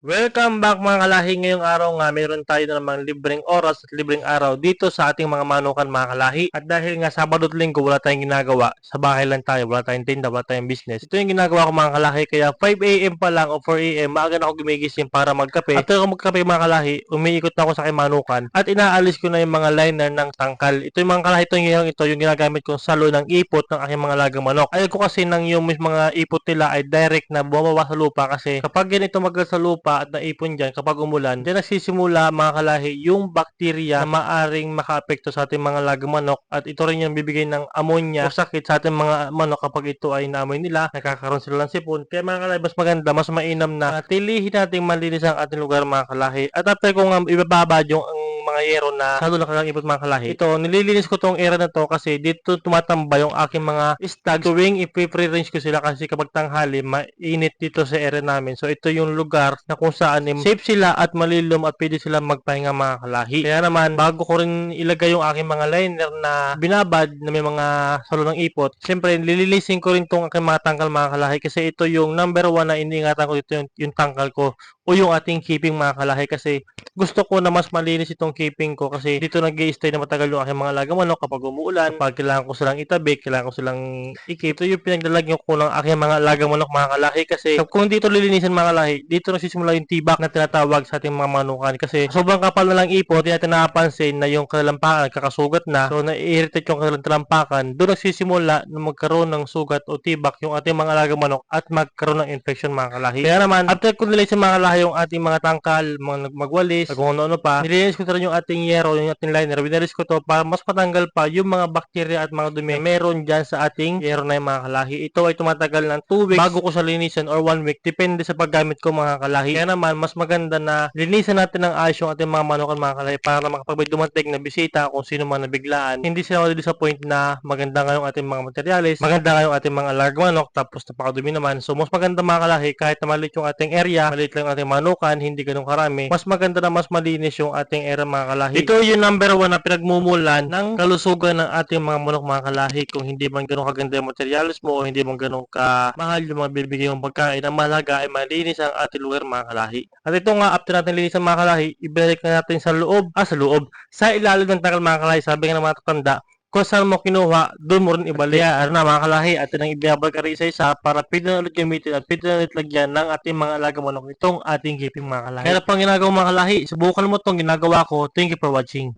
Welcome back mga kalahi. Ngayong araw nga, mayroon tayo na namang libreng oras at libreng araw dito sa ating mga manukan mga kalahi. At dahil nga Sabado at Linggo wala tayong ginagawa, sa bahay lang tayo, wala tayong tinda, wala tayong business. Ito yung ginagawa ko mga kalahi. Kaya 5am pa lang o 4am, maaga na ako gumigising para magkape. At ako magkape mga kalahi, umiikot na ako sa aking manukan at inaalis ko na yung mga liner ng tangkal. Ito yung mga kalahi, ito yung, ito yung ginagamit kong salo ng ipot ng aking mga lagang manok. Ayaw ko kasi nang yung mga ipot nila ay direct na bumaba sa lupa kasi kapag ganito magal sa lupa at naipon dyan kapag umulan, dyan nagsisimula mga kalahi yung bakterya na maaring makaapekto sa ating mga lagang manok at ito rin yung bibigay ng ammonia o sakit sa ating mga manok kapag ito ay naamoy nila, nakakaroon sila ng sipon. Kaya mga kalahi, mas maganda, mas mainam na tilihin natin malinis ang ating lugar mga kalahi. At after ko nga ibababad yung mga yero na salo na kang ipot mga kalahi. Ito, nililinis ko tong area na to kasi dito tumatamba yung aking mga stag tuwing range ko sila kasi kapag tanghali mainit dito sa area namin. So ito yung lugar na kung saan safe sila at malilom at pwede sila magpahinga mga kalahi. Kaya naman bago ko rin ilagay yung aking mga liner na binabad na may mga salo ng ipot, syempre lilinisin ko rin tong aking mga tangkal mga kalahi kasi ito yung number one na iniingatan ko dito yung, yung tangkal ko o yung ating keeping mga kalahi kasi gusto ko na mas malinis itong keeping ko kasi dito nag stay na matagal yung aking mga lagang manok kapag umuulan, kapag kailangan ko silang itabi, kailangan ko silang i-keep. Ito yung pinaglalagyan ko ng aking mga lagang manok mga kalahi kasi kung dito lilinisin mga kalahi, dito nagsisimula yung tibak na tinatawag sa ating mga manukan kasi sobrang kapal na lang ipon, hindi natin napapansin na yung kalampakan kakasugat na, so na-irritate yung kanilang talampakan, doon nagsisimula na magkaroon ng sugat o tibak yung ating mga lagang manok at magkaroon ng infection mga kalahi. Kaya naman, after ko nilinisin mga kalahi yung ating mga tangkal, mga magwalis, kung ano-ano pa, nilinis ko rin yung ating yero, yung ating liner, winalis ko to para mas matanggal pa yung mga bakterya at mga dumi na meron dyan sa ating yero na yung mga kalahi. Ito ay tumatagal ng 2 weeks bago ko siya linisan or 1 week, depende sa paggamit ko mga kalahi. Kaya naman, mas maganda na linisan natin ng ayos yung ating mga manukan mga kalahi para makapag may dumating na bisita kung sino man nabiglaan, hindi sila ma-disappoint na maganda nga yung ating mga materials, maganda nga yung ating mga large manok, tapos napakadumi naman. So, mas maganda mga kalahi, kahit na maliit yung ating area, maliit lang yung ating manukan, hindi ganun karami, mas maganda na mas malinis yung ating area mga kalahi. Ito yung number one na pinagmumulan ng kalusugan ng ating mga manok mga kalahi kung hindi man ganun kaganda yung materials mo o hindi man ganun ka mahal yung mga bibigay mong pagkain. Ang mahalaga ay malinis ang ating lugar mga kalahi. At ito nga, after natin linis ang mga kalahi, ibalik na natin sa loob, ah sa loob, sa ilalim ng takal mga kalahi, sabi nga ng mga tatanda, kung saan mo kinuha, doon mo rin ibalik. Kaya, ano na mga kalahi, atin ang ibabalik ka rin isa-isa para pwede na ulit gamitin at pwede na ulit lagyan ng ating mga alaga manok itong ating keeping mga kalahi. Kaya pang ginagawa mga kalahi, subukan mo itong ginagawa ko. Thank you for watching.